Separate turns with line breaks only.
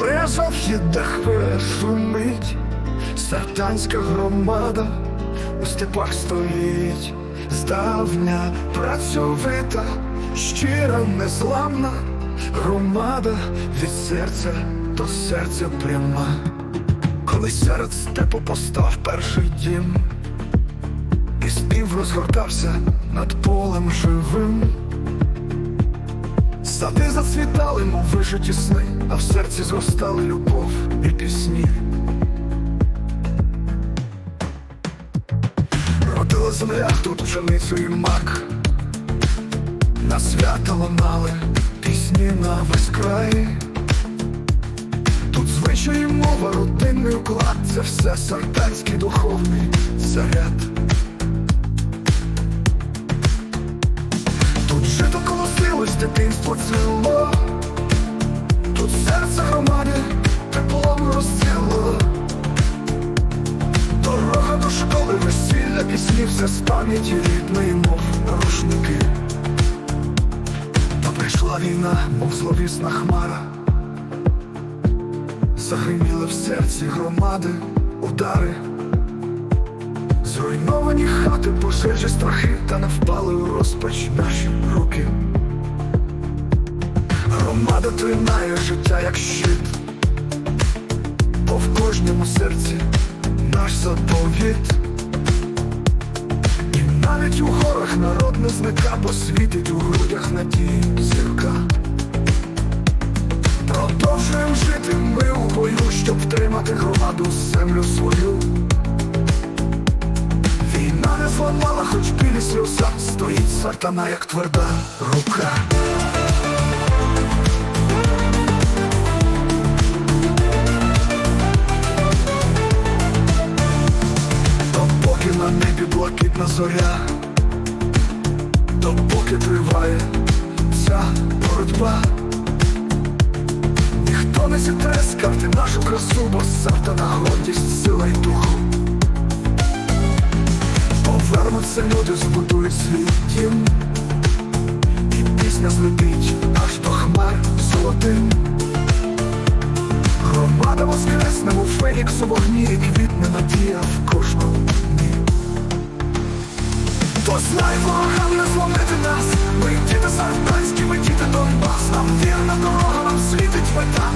Березов їде хвиля шумить, сартанська громада у степах стоїть, здавня працьовита, щира, незламна громада від серця до серця пряма. Коли серед степу постав перший дім, і спів розгортався над полем живим. Сади зацвітали, мов вижиті сни, а в серці зростали любов і пісні. Родила земля тут пшеницю і мак, на свята лунали пісні на весь край. Тут звичаї мова, родинний уклад, це все сартанський духовний заряд. Дитинство цвіло, тут серце громади теплом розціло. Дорога до школи, весілля, пісні, все з пам'яті рідної, мов рушники. Та прийшла війна, мов зловісна хмара. Загриміли в серці громади, удари. Зруйновані хати, пожежі, страхи, та не впали у розпач наші руки. Громада тримає життя, як щит, бо в кожному серці наш заповіт. І навіть у горах народ не зника, бо світить у грудях надії зірка. Продовжуємо жити ми у бою, щоб втримати громаду землю свою. Війна не зламала, хоч білі сльоза Стоїть сатана, як тверда рука блакитна зоря. Допоки триває ця боротьба. Ніхто не зітре з карти нашу красу, бо сатана гордість, сила й духу. Повернуться люди, збудують свій дім. І пісня злетить аж до хмар золотим. Громада воскресне у фенікс у вогні І квітне надія в кожному дні То ворогам не зломити нас. Ми діти сартанські, ми діти Донбас. Нам вірна дорога, нам світить мета